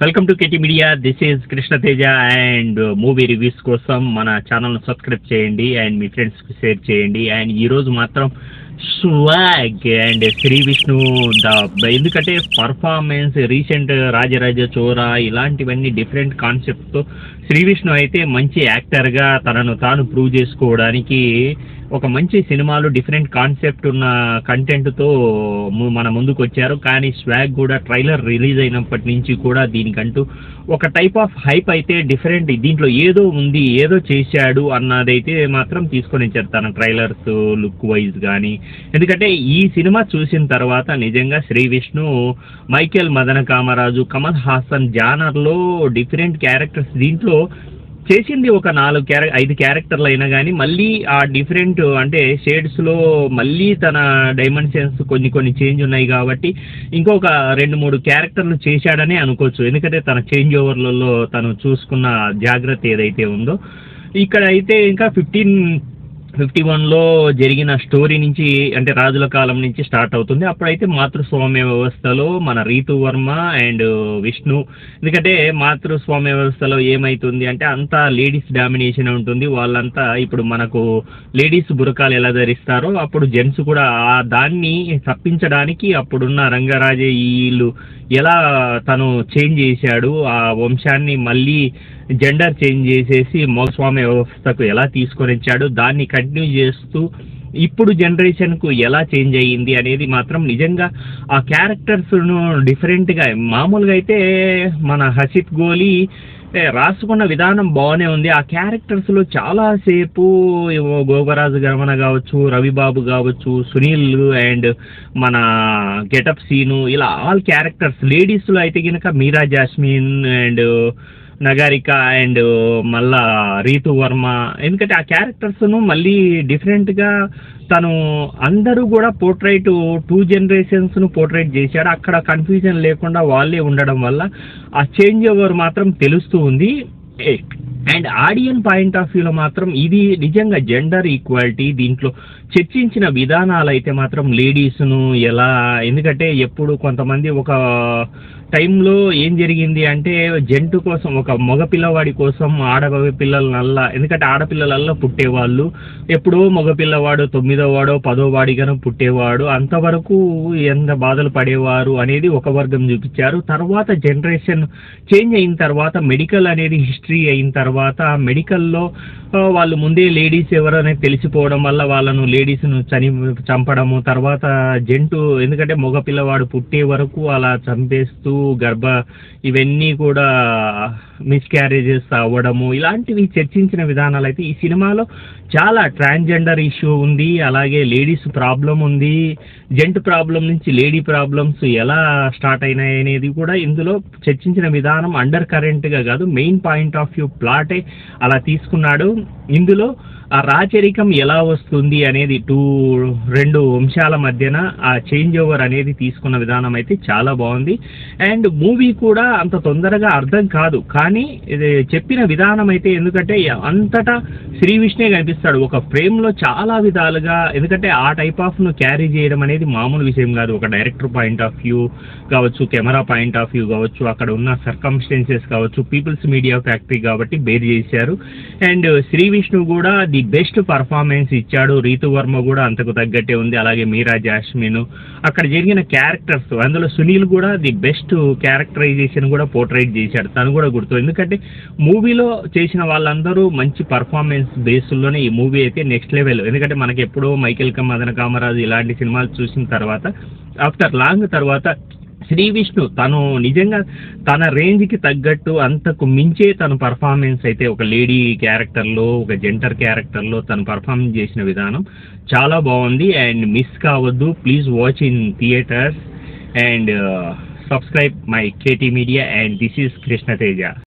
Welcome to KT media this is Krishnateja and movie reviews కోసం మన ఛానల్ను subscribe చేయండి అండ్ మీ ఫ్రెండ్స్కి షేర్ చేయండి. అండ్ ఈరోజు మాత్రం swag and Sri Vishnu the ఎందుకంటే పర్ఫార్మెన్స్ రీసెంట్ రాజరాజ చోరా ఇలాంటివన్నీ డిఫరెంట్ కాన్సెప్ట్తో శ్రీ విష్ణు అయితే మంచి యాక్టర్గా తనను తాను ప్రూవ్ చేసుకోవడానికి ఒక మంచి సినిమాలు డిఫరెంట్ కాన్సెప్ట్ ఉన్న కంటెంట్తో మన ముందుకు వచ్చారు కానీ స్వాగ్ కూడా ట్రైలర్ రిలీజ్ అయినప్పటి నుంచి కూడా దీనికంటూ ఒక టైప్ ఆఫ్ హైప్ అయితే డిఫరెంట్ దీంట్లో ఏదో ఉంది ఏదో చేశాడు అన్నదైతే మాత్రం తీసుకొని చెప్తాను తన ట్రైలర్స్ లుక్ వైజ్ కానీ ఎందుకంటే ఈ సినిమా చూసిన తర్వాత నిజంగా శ్రీ విష్ణు మైకేల్ మదన కామరాజు కమల్ హాసన్ జానర్లో డిఫరెంట్ క్యారెక్టర్స్ దీంట్లో చేసింది ఒక నాలుగు క్యారె ఐదు క్యారెక్టర్లు అయినా కానీ మళ్ళీ ఆ డిఫరెంట్ అంటే షేడ్స్లో మళ్ళీ తన డైమెన్షన్స్ కొన్ని కొన్ని చేంజ్ ఉన్నాయి కాబట్టి ఇంకొక రెండు మూడు క్యారెక్టర్లు చేశాడనే అనుకోవచ్చు. ఎందుకంటే తన చేంజ్ ఓవర్లలో తను చూసుకున్న జాగ్రత్త ఏదైతే ఉందో. ఇక్కడ అయితే ఇంకా ఫిఫ్టీన్ ఫిఫ్టీ వన్లో జరిగిన స్టోరీ నుంచి అంటే రాజుల కాలం నుంచి స్టార్ట్ అవుతుంది. అప్పుడైతే మాతృస్వామ్య వ్యవస్థలో మన రీతు వర్మ అండ్ విష్ణు. ఎందుకంటే మాతృస్వామ్య వ్యవస్థలో ఏమైతుంది అంటే అంతా లేడీస్ డామినేషన్ ఉంటుంది. వాళ్ళంతా ఇప్పుడు మనకు లేడీస్ బురకాలు ఎలా ధరిస్తారో అప్పుడు జెంట్స్ కూడా ఆ దాన్ని తప్పించడానికి అప్పుడున్న రంగరాజే వీళ్ళు ఎలా తను చేంజ్ చేశాడు ఆ వంశాన్ని మళ్ళీ జెండర్ చేంజ్ చేసేసి మోస్వామ్య వ్యవస్థకు ఎలా తీసుకొని వచ్చాడు దాన్ని కంటిన్యూ చేస్తూ ఇప్పుడు జనరేషన్కు ఎలా చేంజ్ అయ్యింది అనేది మాత్రం నిజంగా ఆ క్యారెక్టర్స్ను డిఫరెంట్గా మామూలుగా అయితే మన హసిత్ గోలీ రాసుకున్న విధానం బాగానే ఉంది. ఆ క్యారెక్టర్స్లో చాలాసేపు ఏవో గోపరాజు గమన కావచ్చు రవిబాబు కావచ్చు సునీల్ అండ్ మన గెటప్ సీను ఇలా ఆల్ క్యారెక్టర్స్ లేడీస్లో అయితే కనుక మీరా జాస్మిన్ అండ్ నగారిక అండ్ మళ్ళా రీతు వర్మ. ఎందుకంటే ఆ క్యారెక్టర్స్ను మళ్ళీ డిఫరెంట్గా తను అందరూ కూడా పోర్ట్రైట్ టూ జనరేషన్స్ను పోర్ట్రైట్ చేశాడు. అక్కడ కన్ఫ్యూజన్ లేకుండా వాళ్ళే ఉండడం వల్ల ఆ చేంజ్ ఓవర్ మాత్రం తెలుస్తూ ఉంది. అండ్ ఆడియన్ పాయింట్ ఆఫ్ వ్యూలో మాత్రం ఇది నిజంగా జెండర్ ఈక్వాలిటీ దీంట్లో చర్చించిన విధానాలు అయితే మాత్రం లేడీస్ను ఎలా ఎందుకంటే ఎప్పుడు కొంతమంది ఒక టైంలో ఏం జరిగింది అంటే జంటు కోసం ఒక మగ పిల్లవాడి కోసం ఆడపిల్ల పిల్లలల్లా ఎందుకంటే ఆడపిల్లలల్లా పుట్టేవాళ్ళు. ఎప్పుడో మగ పిల్లవాడు తొమ్మిదో వాడో పదో వాడిగానో పుట్టేవాడు. అంతవరకు ఎంత బాధలు పడేవారు అనేది ఒక వర్గం చూపించారు. తర్వాత జనరేషన్ చేంజ్ అయిన తర్వాత మెడికల్ అనేది హిస్టరీ అయిన తర్వాత తర్వాత మెడికల్లో వాళ్ళు ముందే లేడీస్ ఎవరనే తెలిసిపోవడం వల్ల వాళ్ళను లేడీస్ను చని చంపడము తర్వాత జంటు ఎందుకంటే మగ పిల్లవాడు పుట్టే వరకు అలా చంపేస్తూ గర్భ ఇవన్నీ కూడా మిస్క్యారేజెస్ అవ్వడము ఇలాంటివి చర్చించిన విధానాలు అయితే ఈ సినిమాలో చాలా ట్రాన్స్జెండర్ ఇష్యూ ఉంది అలాగే లేడీస్ ప్రాబ్లం ఉంది జెంట్ ప్రాబ్లం నుంచి లేడీ ప్రాబ్లమ్స్ ఎలా స్టార్ట్ అయినాయి అనేది కూడా ఇందులో చర్చించిన విధానం అండర్ కరెంట్గా కాదు main point of view plot అలా తీసుకున్నాడు. ఇందులో ఆ రాచరికం ఎలా వస్తుంది అనేది టూ రెండు వంశాల మధ్యన ఆ చేంజ్ ఓవర్ అనేది తీసుకున్న విధానం అయితే చాలా బాగుంది. అండ్ మూవీ కూడా అంత తొందరగా అర్థం కాదు. కానీ ఇది చెప్పిన విధానం అయితే ఎందుకంటే అంతటా శ్రీ విష్ణే కనిపిస్తాడు. ఒక ఫ్రేమ్లో చాలా విధాలుగా ఎందుకంటే ఆ టైప్ ఆఫ్ను క్యారీ చేయడం అనేది మామూలు విషయం కాదు. ఒక డైరెక్టర్ పాయింట్ ఆఫ్ వ్యూ కావచ్చు కెమెరా పాయింట్ ఆఫ్ వ్యూ కావచ్చు అక్కడ ఉన్న సర్కమ్స్టెన్సెస్ కావచ్చు పీపుల్స్ మీడియా ఫ్యాక్టరీ కాబట్టి బేర్ చేశారు. అండ్ శ్రీ విష్ణు కూడా ది బెస్ట్ పర్ఫార్మెన్స్ ఇచ్చాడు. రీతు వర్మ కూడా అంతకు తగ్గట్టే ఉంది. అలాగే మీరా జాస్మిన్. అక్కడ జరిగిన క్యారెక్టర్స్ అందులో సునీల్ కూడా ది బెస్ట్ క్యారెక్టరైజేషన్ కూడా పోర్ట్రైట్ చేశాడు. తను కూడా గుర్తు. ఎందుకంటే మూవీలో చేసిన వాళ్ళందరూ మంచి పర్ఫార్మెన్స్ బేస్లోనే ఈ మూవీ అయితే నెక్స్ట్ లెవెల్. ఎందుకంటే మనకి ఎప్పుడో మైకేల్ కమ్మదన మదన కామరాజు ఇలాంటి సినిమాలు చూసిన తర్వాత ఆఫ్టర్ లాంగ్ తర్వాత శ్రీ విష్ణు తను నిజంగా తన రేంజ్కి తగ్గట్టు అంతకు మించే తన పర్ఫార్మెన్స్ అయితే ఒక లేడీ క్యారెక్టర్లో ఒక జెంటర్ క్యారెక్టర్లో తను పర్ఫార్మ్ చేసిన విధానం చాలా బాగుంది. అండ్ మిస్ కావద్దు. Please watch in theatres and subscribe my KT media and this is Krishnateja